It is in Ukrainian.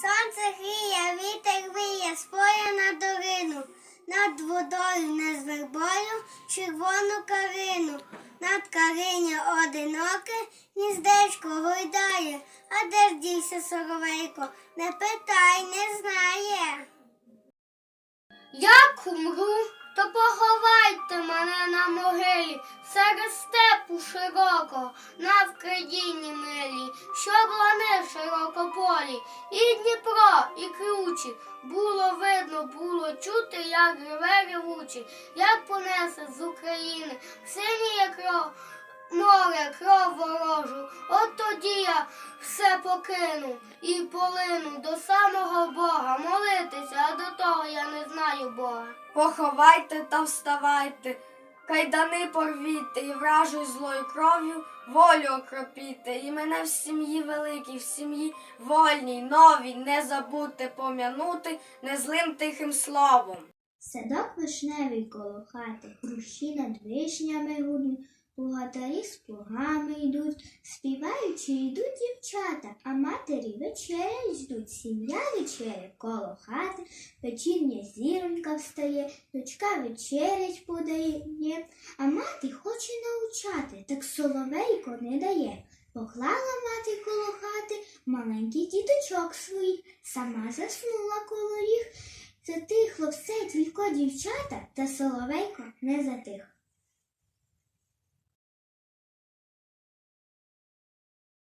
Сонце гріє, вітер виє, споє на долину, над водою не з червону карину, над кариня одиноке, гніздечко гойдає, а де ж дівся соровейко, не питай, не знає. Як умру, то поховайте мене на могилі, серед степу широкого, на Вкраїні милі, щоб широкополі, і Дніпро, і кручі. Було видно, було чути, як реве ревучі, як понесе з України синє кров, море, кров ворожу. От тоді я все покину і полину до самого Бога молитися, а до того я не знаю Бога. Поховайте та вставайте, кайдани порвіте і вражою злою кров'ю волю окропіте, і мене в сім'ї великій, в сім'ї вольній, новій, не забудьте пом'янути незлим тихим словом. Садок вишневий коло хати, груші над вишнями гудуть, Богатарі з плугами йдуть, співаючи йдуть дівчата, а матері вечерять ждуть, сім'я вечеря коло хати, вечірня зіронька встає, дочка вечерять подає, а мати хоче научати, так соловейко не дає. Поклала мати коло хати маленький діточок своїх, сама заснула коло їх. Затихло все, тільки дівчата, та соловейко не затих.